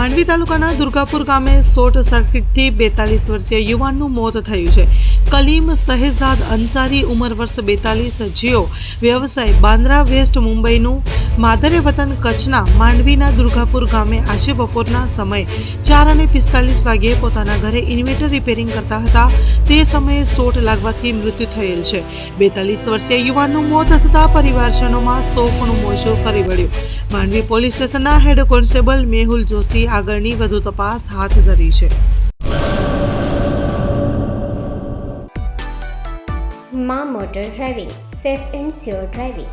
માંડવી તાલુકાના દુર્ગાપુર ગામે શોર્ટ સર્કિટથી બેતાલીસ વર્ષીય યુવાનનું મોત થયું છે. કલીમ શહેજાદ અંસારી ઉંમર વર્ષ બેતાલીસ, જીઓ વ્યવસાય બાંદ્રા વેસ્ટ મુંબઈનું માદરે વતન કચ્છના માંડવીના દુર્ગાપુર ગામે આજે બપોરના સમયે ચાર અને પિસ્તાલીસ વાગ્યે પોતાના ઘરે ઇન્વેટર રિપેરિંગ કરતા હતા. તે સમયે સોટ લાગવાથી મૃત્યુ થયેલ છે. બેતાલીસ વર્ષીય યુવાનનું મોત થતાં પરિવારજનોમાં શોકનું મોજું ફરી વળ્યું. માંડવી પોલીસ સ્ટેશનના હેડ કોન્સ્ટેબલ મેહુલ જોશી આગળની વધુ તપાસ હાથ ધરી છે. મા motor driving, safe and sure driving.